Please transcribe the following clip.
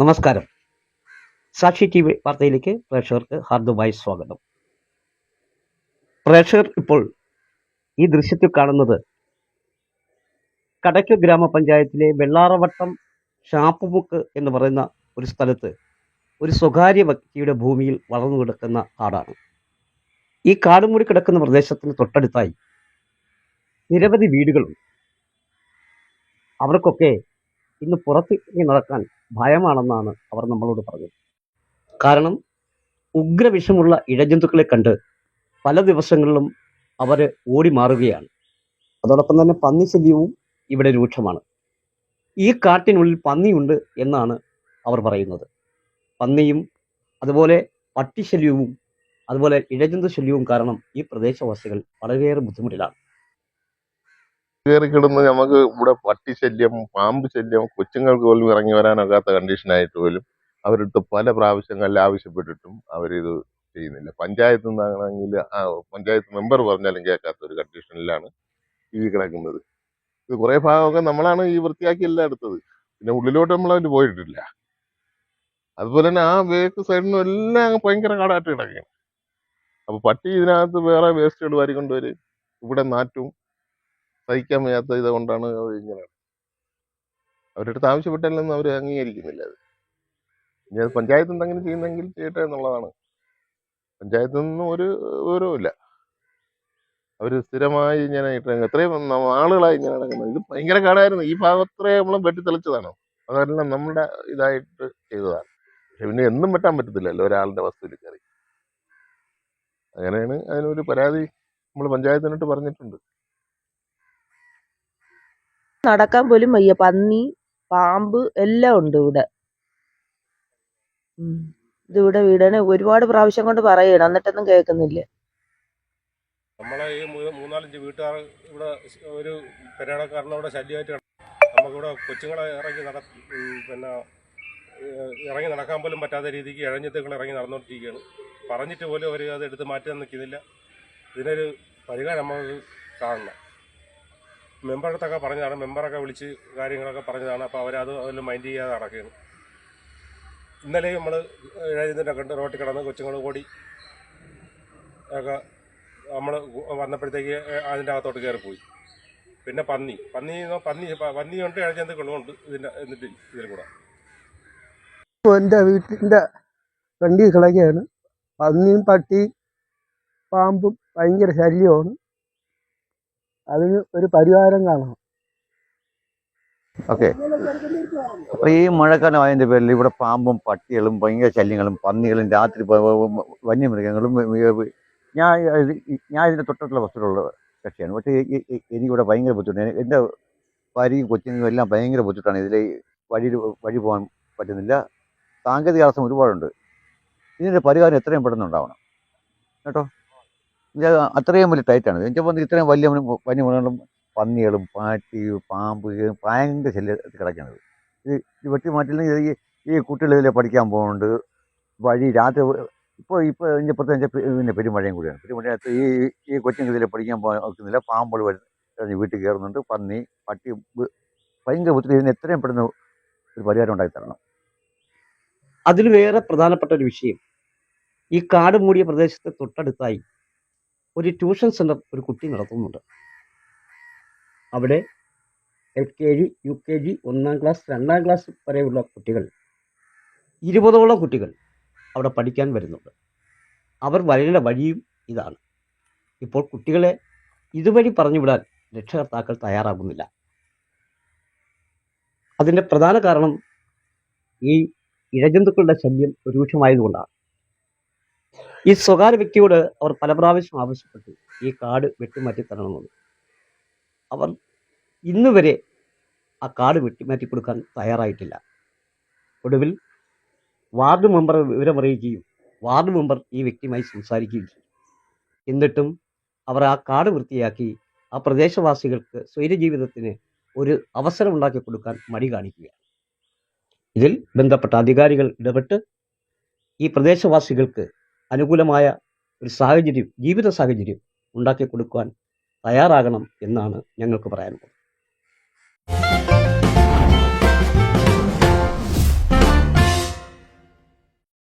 നമസ്കാരം. സാക്ഷി T V വാർത്തയിലേക്ക് പ്രേക്ഷകർക്ക് ഹാർദവമായി സ്വാഗതം. പ്രേക്ഷകർ ഇപ്പോൾ ഈ ദൃശ്യത്തിൽ കാണുന്നത് കടയ്ക്ക് ഗ്രാമപഞ്ചായത്തിലെ വെള്ളാറവട്ടം ഷാപ്പുമുക്ക് എന്ന് പറയുന്ന ഒരു സ്ഥലത്ത് ഒരു സ്വകാര്യ വ്യക്തിയുടെ ഭൂമിയിൽ വളർന്നു കിടക്കുന്ന കാടാണ്. ഈ കാട് മൂടി കിടക്കുന്ന പ്രദേശത്തിന് തൊട്ടടുത്തായി നിരവധി വീടുകളുണ്ട്. അവർക്കൊക്കെ ഇന്ന് പുറത്തിറങ്ങി നടക്കാൻ ഭയമാണെന്നാണ് അവർ നമ്മളോട് പറഞ്ഞത്. കാരണം ഉഗ്രവിഷമുള്ള ഇഴജന്തുക്കളെ കണ്ട് പല ദിവസങ്ങളിലും അവർ ഓടി മാറുകയാണ് അതോടൊപ്പം തന്നെ പന്നി ശല്യവും ഇവിടെ രൂക്ഷമാണ്. ഈ കാട്ടിനുള്ളിൽ പന്നിയുണ്ട് എന്നാണ് അവർ പറയുന്നത്. പന്നിയും അതുപോലെ പട്ടിശല്യവും അതുപോലെ ഇഴജന്തു ശല്യവും കാരണം ഈ പ്രദേശവാസികൾ വളരെയേറെ ബുദ്ധിമുട്ടിലാണ്. കയറി കിടന്ന് നമുക്ക് ഇവിടെ പട്ടി ശല്യം പാമ്പ് ശല്യം കൊച്ചുങ്ങൾക്ക് പോലും ഇറങ്ങി വരാനൊക്കാത്ത കണ്ടീഷനായിട്ട് പോലും അവരെടുത്ത് പല പ്രാവശ്യങ്ങളിൽ ആവശ്യപ്പെട്ടിട്ടും അവരിത് ചെയ്യുന്നില്ല. പഞ്ചായത്ത് നിന്നാണെങ്കിൽ പഞ്ചായത്ത് മെമ്പർ പറഞ്ഞാലും കേൾക്കാത്ത ഒരു കണ്ടീഷനിലാണ് ഈ കിടക്കുന്നത്. ഇത് കുറെ ഭാഗമൊക്കെ നമ്മളാണ് ഈ വൃത്തിയാക്കി എല്ലാം എടുത്തത്. പിന്നെ ഉള്ളിലോട്ട് നമ്മൾ അതിന് പോയിട്ടില്ല. അതുപോലെ തന്നെ ആ വേക്ക് സൈഡിനും എല്ലാം ഭയങ്കര കാടായിട്ട് കിടക്കുകയാണ്. അപ്പൊ പട്ടി ഇതിനകത്ത് വേറെ വേസ്റ്റുകൾ വാരിക്കൊണ്ടുവരും ഇവിടെ നാറ്റും സഹിക്കാൻ വയ്യാത്ത ഇത് കൊണ്ടാണ് അവർ ഇങ്ങനെ. അവരുടെ അടുത്ത് ആവശ്യപ്പെട്ടാലൊന്നും അവർ അംഗീകരിക്കുന്നില്ല അത്. ഇനി അത് പഞ്ചായത്ത് എന്തെങ്കിലും ചെയ്യുന്നെങ്കിൽ ചെയ്യട്ടെ എന്നുള്ളതാണ്. പഞ്ചായത്തിൽ നിന്നും ഒരു വിവരവുമില്ല. അവർ സ്ഥിരമായി ഇങ്ങനെ ഇട്ടിരുന്നു എത്രയും ആളുകളായി ഇങ്ങനെ നടക്കുന്നത്. ഇത് ഭയങ്കര കാടായിരുന്നു. ഈ ഭാഗത്രേ നമ്മൾ വെട്ടിത്തെളിച്ചതാണ്. അതെല്ലാം നമ്മുടെ ഇതായിട്ട് ചെയ്തതാണ്. പക്ഷെ പിന്നെ എന്നും വെട്ടാൻ പറ്റത്തില്ലല്ലോ ഒരാളുടെ വസ്തുവിൽ കയറി. അങ്ങനെയാണ് അതിനൊരു പരാതി നമ്മൾ പഞ്ചായത്തിനോട്ട് പറഞ്ഞിട്ടുണ്ട്. നടക്കാൻ പോലും വയ്യ. പന്നി പാമ്പ് എല്ലാം ഉണ്ട് ഇവിടെ. ഇതിവിടെ വീടാണ് ഒരുപാട് പ്രാവശ്യം കൊണ്ട് പറയണം എന്നിട്ടൊന്നും കേൾക്കുന്നില്ല. നമ്മളെ ഈ മൂന്നാലഞ്ച് വീട്ടുകാർ ഇവിടെ ഒരു പെരേടക്കാരനെ ഇവിടെ ശല്യമായിട്ട്. നമുക്കിവിടെ കൊച്ചുങ്ങളെ ഇറങ്ങി നട പിന്നെ ഇറങ്ങി നടക്കാൻ പോലും പറ്റാത്ത രീതിക്ക് ഇഴഞ്ഞത്തുകൾ ഇറങ്ങി നടന്നുകൊണ്ടിരിക്കുകയാണ് പറഞ്ഞിട്ട് പോലും അവർ അത് എടുത്ത് മാറ്റാൻ നിൽക്കുന്നില്ല. ഇതിനൊരു പരിഹാരം നമുക്ക് കാണണം. മെമ്പറുടെ അടുത്തൊക്കെ പറഞ്ഞതാണ്. മെമ്പറൊക്കെ വിളിച്ച് കാര്യങ്ങളൊക്കെ പറഞ്ഞതാണ്. അപ്പോൾ അവരത് അതിൽ മൈൻഡ് ചെയ്യാതെ നടക്കുകയാണ്. ഇന്നലെ നമ്മൾ ഇഴഞ്ഞതിന്റെ കണ്ട് റോട്ടിൽ കിടന്ന് കൊച്ചുങ്ങൾ കൂടി ഒക്കെ നമ്മൾ വന്നപ്പോഴത്തേക്ക് അതിന്റെ അകത്തോട്ട് കയറിപ്പോയി പോയി. പിന്നെ പന്നി. പന്നി പന്നി പന്നിയുണ്ട് ഇഴജന്തുക്കളുമുണ്ട് ഇതിന്റെ എന്നിട്ട് ഇതിൽ കൂടെ. എന്റെ വീട്ടിന്റെ വണ്ടി കിളകയാണ് പന്നിയും പട്ടിയും പാമ്പും ഭയങ്കര ശല്യമാണ്. അതിന് ഒരു പരിഹാരം കാണണം. ഓക്കെ. അപ്പോൾ ഈ മഴക്കാലം ആയതിന്റെ പേരിൽ ഇവിടെ പാമ്പും പട്ടികളും ഭയങ്കര ശല്യങ്ങളും പന്നികളും രാത്രി വന്യമൃഗങ്ങളും ഞാൻ ഞാൻ ഇതിന്റെ തൊട്ടടുത്തുള്ള വസ്തുക്കളുള്ള കക്ഷിയാണ്. പക്ഷേ എനിക്കിവിടെ ഭയങ്കര ബുദ്ധിമുട്ടാണ് എന്റെ ഭാര്യയും കൊച്ചിനും എല്ലാം ഭയങ്കര ബുദ്ധിമുട്ടാണ്. ഇതിൽ വഴി വഴി പോകാൻ പറ്റുന്നില്ല. സാങ്കേതിക തടസ്സം ഒരുപാടുണ്ട്. ഇതിന്റെ പരിഹാരം എത്രയും പെട്ടെന്ന് ഉണ്ടാവണം. കേട്ടോ? അത്രയും വലിയ ടൈറ്റാണ് എനിക്ക് തോന്നുന്നു ഇത്രയും വലിയ വന്യമൃഗങ്ങളും പന്നികളും പാറ്റി പാമ്പ് ഭയങ്കര ശല്യത്തിൽ കിടക്കുന്നത് ഇത് ഇത് വെട്ടി മാറ്റില്ലെങ്കിൽ ഈ ഈ കുട്ടികൾ ഇതിൽ പഠിക്കാൻ പോകുന്നുണ്ട്. വഴി രാത്രി ഇപ്പോൾ ഇപ്പോൾ ഇതിന്റെ പ്രത്യേകിച്ച് പിന്നെ പെരുമഴയും കൂടിയാണ്. പെരുമഴയത്ത് ഈ ഈ കൊച്ചുങ്ങൾ ഇതിൽ പഠിക്കാൻ പോകുന്നില്ല പാമ്പുകൾ വരുന്ന വീട്ടിൽ കയറുന്നുണ്ട്. പന്നി പട്ടി ഭയങ്കര ബുദ്ധിമുട്ട്. ഇതിന് എത്രയും പെട്ടെന്ന് ഒരു പരിഹാരം ഉണ്ടാക്കി തരണം. അതിൽ വേറെ പ്രധാനപ്പെട്ട ഒരു വിഷയം. ഈ കാട് മൂടിയ പ്രദേശത്തെ തൊട്ടടുത്തായി ഒരു ട്യൂഷൻ സെന്റർ ഒരു കുട്ടി നടത്തുന്നുണ്ട്. അവിടെ L K G U K G ഒന്നാം ക്ലാസ് രണ്ടാം ക്ലാസ് വരെയുള്ള കുട്ടികൾ ഇരുപതോളം കുട്ടികൾ അവിടെ പഠിക്കാൻ വരുന്നുണ്ട്. അവർ വരേണ്ട വഴിയും ഇതാണ്. ഇപ്പോൾ കുട്ടികളെ ഇതുവഴി പറഞ്ഞുവിടാൻ രക്ഷകർത്താക്കൾ തയ്യാറാകുന്നില്ല. അതിന്റെ പ്രധാന കാരണം ഈ ഇഴജന്തുക്കളുടെ ശല്യം രൂക്ഷമായതുകൊണ്ടാണ്. ഈ സ്വകാര്യ വ്യക്തിയോട് അവർ പല പ്രാവശ്യം ആവശ്യപ്പെട്ടു. ഈ കാട് വെട്ടിമാറ്റി തരണമെന്ന് അവർ ഇന്ന് വരെ ആ കാട് വെട്ടിമാറ്റി കൊടുക്കാൻ തയ്യാറായിട്ടില്ല. ഒടുവിൽ വാർഡ് മെമ്പർ വിവരമറിയിക്കുകയും വാർഡ് മെമ്പർ ഈ വ്യക്തിയുമായി സംസാരിക്കുകയും ചെയ്തു. എന്നിട്ടും അവർ ആ കാട് വൃത്തിയാക്കി ആ പ്രദേശവാസികൾക്ക് സ്വൈര്യജീവിതത്തിന് ഒരു അവസരം ഉണ്ടാക്കി കൊടുക്കാൻ മടി കാണിക്കുകയാണ്. ഇതിൽ ബന്ധപ്പെട്ട അധികാരികൾ ഇടപെട്ട് ഈ പ്രദേശവാസികൾക്ക് അനുകൂലമായ ഒരു സാഹചര്യം ജീവിത സാഹചര്യം ഉണ്ടാക്കി കൊടുക്കുവാൻ തയ്യാറാകണം എന്നാണ് ഞങ്ങൾക്ക് പറയാനുള്ളത്.